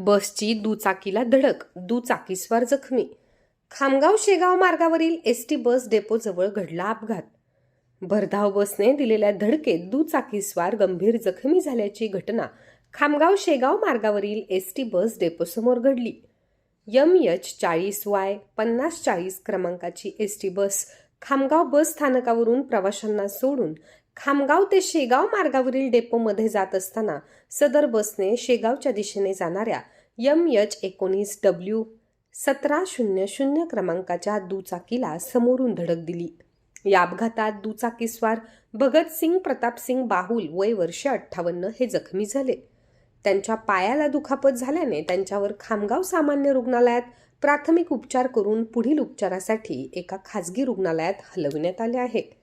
बसची दुचाकीला धडक दुचाकीस्वार जखमी. खामगाव शेगाव मार्गावरील एस टी बस डेपोजवळ घडला अपघात. भरधाव बसने दिलेल्या धडकेत दुचाकीस्वार गंभीर जखमी झाल्याची घटना खामगाव शेगाव मार्गावरील एस टी बस डेपोसमोर घडली. यम एच चाळीस वाय पन्नास चाळीस क्रमांकाची S T bus Khamgaon bus स्थानकावरून प्रवाशांना सोडून खामगाव ते शेगाव मार्गावरील डेपोमध्ये जात असताना सदर बसने शेगावच्या दिशेने जाणाऱ्या यम एच एकोणीस डब्ल्यू सतरा शून्य शून्य क्रमांकाच्या दुचाकीला समोरून धडक दिली. या अपघातात दुचाकीस्वार भगतसिंग प्रतापसिंग बाहुल वय वर्ष अठ्ठावन्न हे जखमी झाले. त्यांच्या पायाला दुखापत झाल्याने त्यांच्यावर खामगाव सामान्य रुग्णालयात प्राथमिक उपचार करून पुढील उपचारासाठी एका खासगी रुग्णालयात हलविण्यात आले आहे.